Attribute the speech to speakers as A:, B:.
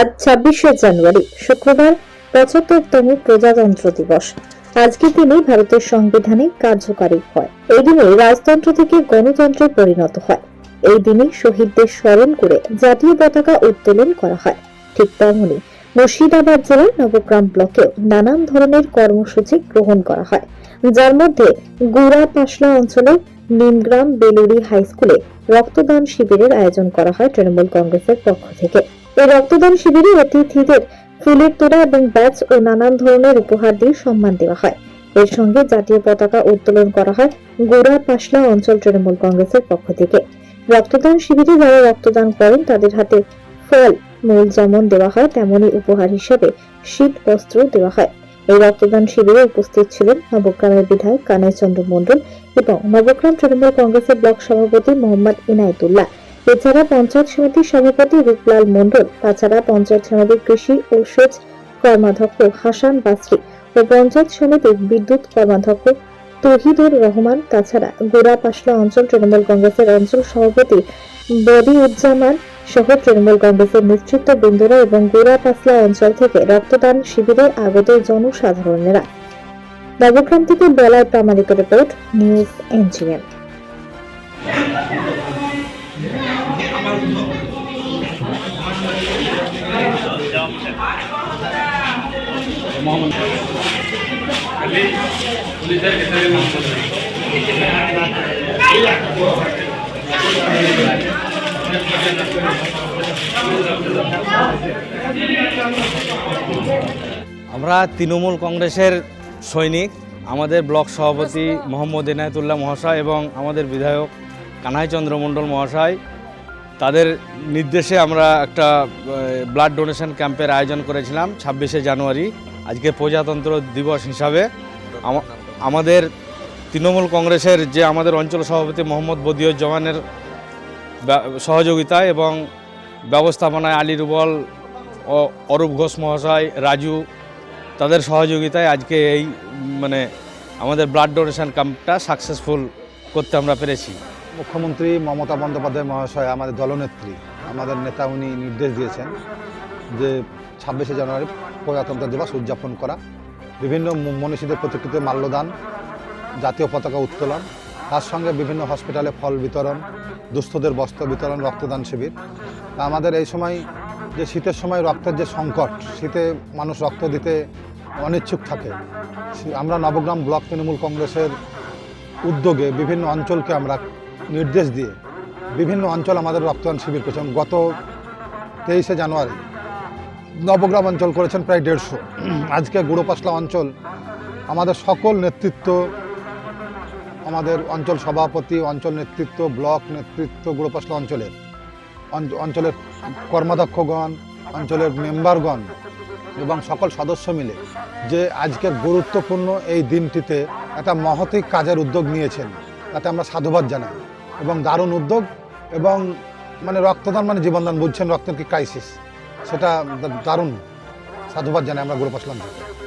A: আজ ছাব্বিশে জানুয়ারি, শুক্রবার পঁচাত্তরতম প্রজাতন্ত্র দিবস। আজকের দিনে ভারতের সংবিধানে কার্যকারী হয়। এই দিনে রাজতন্ত্র থেকে গণতন্ত্রে পরিণত হয়। এই দিনে শহীদদের স্মরণ করে জাতীয় পতাকা উত্তোলন করা হয়। ঠিক তেমনি মুর্শিদাবাদ জেলার নবগ্রাম ব্লকেও নানান ধরনের কর্মসূচি গ্রহণ করা হয়। যার মধ্যে গুড়া পাশলা অঞ্চলের নিমগ্রাম বেলুরি হাই স্কুলে রক্তদান শিবিরের আয়োজন করা হয় তৃণমূল কংগ্রেসের পক্ষ থেকে। এই রক্তদান শিবিরে অতিথিদের ফুলের তোড়া এবং ব্যাচ ও নানান ধরনের উপহার দিয়ে সম্মান দেওয়া হয়। এর সঙ্গে জাতীয় পতাকা উত্তোলন করা হয় গোড়া পাশলা অঞ্চল তৃণমূল কংগ্রেসের পক্ষ থেকে। রক্তদান শিবিরে যারা রক্তদান করেন, তাদের হাতে ফল, মূল যেমন দেওয়া হয় তেমনি উপহার হিসেবে শীত বস্ত্র দেওয়া হয়। এই রক্তদান শিবিরে উপস্থিত ছিলেন নবগ্রামের বিধায়ক কানাই চন্দ্র মণ্ডল এবং নবগ্রাম তৃণমূল কংগ্রেসের ব্লক সভাপতি মোহাম্মদ ইনায়েতুল্লাহ। এছাড়া পঞ্চায়েত সমিতির সভাপতি রূপলাল মণ্ডল, তাছাড়া পঞ্চায়েত সমিতির কৃষি ও সেচ কর্মাধ্যক্ষ হাসান বাসরি ও পঞ্চায়েত সমিতির বিদ্যুৎ কর্মাধ্যক্ষ তহিদুর রহমান, তাছাড়া গোড়া পাশলা অঞ্চল তৃণমূল কংগ্রেসের অঞ্চল সভাপতি বদিউজ্জামান সহ তৃণমূল কংগ্রেসের নেতৃত্ব বৃন্দরা এবং গোড়া পাসলা অঞ্চল থেকে রক্তদান শিবিরে আগত জনসাধারণেরা। নবগ্রাম থেকে বেলায় প্রামাণিক রিপোর্ট, নিউজ এনজিএম।
B: আমরা তৃণমূল কংগ্রেসের সৈনিক, আমাদের ব্লক সভাপতি মোহাম্মদ এনায়তুল্লাহ মহাশয় এবং আমাদের বিধায়ক কানাইচন্দ্র মণ্ডল মহাশয়। তাদের নির্দেশে আমরা একটা ব্লাড ডোনেশন ক্যাম্পের আয়োজন করেছিলাম ছাব্বিশে জানুয়ারি। আজকে প্রজাতন্ত্র দিবস হিসাবে আমাদের তৃণমূল কংগ্রেসের যে আমাদের অঞ্চল সভাপতি মোহাম্মদ বদিউজ্জামানের সহযোগিতায় এবং ব্যবস্থাপনায় আলী রুবল ও অরূপ ঘোষ মহাশয়, রাজু তাদের সহযোগিতায় আজকে এই মানে আমাদের ব্লাড ডোনেশন ক্যাম্পটা সাকসেসফুল করতে আমরা পেরেছি।
C: মুখ্যমন্ত্রী মমতা বন্দ্যোপাধ্যায় মহাশয় আমাদের দলনেত্রী। আমাদের নেতা উনি নির্দেশ দিয়েছেন যে ছাব্বিশে জানুয়ারি প্রজাতন্ত্র দিবস উদযাপন করা। বিভিন্ন মনীষীদের প্রতিকৃতিতে মাল্যদান, জাতীয় পতাকা উত্তোলন, তার সঙ্গে বিভিন্ন হসপিটালে ফল বিতরণ, দুস্থদের বস্ত্র বিতরণ, রক্তদান শিবির। আমাদের এই সময় যে শীতের সময় রক্তের যে সংকট, শীতে মানুষ রক্ত দিতে অনিচ্ছুক থাকে আমরা নবগ্রাম ব্লক তৃণমূল কংগ্রেসের উদ্যোগে বিভিন্ন অঞ্চলকে আমরা নির্দেশ দিয়ে বিভিন্ন অঞ্চল আমাদের রক্তদান শিবির করেছেন। গত তেইশে জানুয়ারি নবগ্রাম অঞ্চল করেছেন প্রায় দেড়শো। আজকে গুড়োপাসলা অঞ্চল আমাদের সকল নেতৃত্ব, আমাদের অঞ্চল সভাপতি, অঞ্চল নেতৃত্ব, ব্লক নেতৃত্ব গুড়োপাসলা অঞ্চলের, অঞ্চ- অঞ্চলের কর্মাধ্যক্ষগণ, অঞ্চলের মেম্বারগণ এবং সকল সদস্য মিলে যে আজকের গুরুত্বপূর্ণ এই দিনটিতে একটা মহতি কাজের উদ্যোগ নিয়েছেন। তাতে আমরা সাধুবাদ জানাই। এবং দারুণ উদ্যোগ এবং মানে রক্তদান মানে জীবনদান, বুঝছেন? রক্তের কি ক্রাইসিস সেটা দারুণ সাধুবাদ জানাই আমরা গুরুপাসলাম থেকে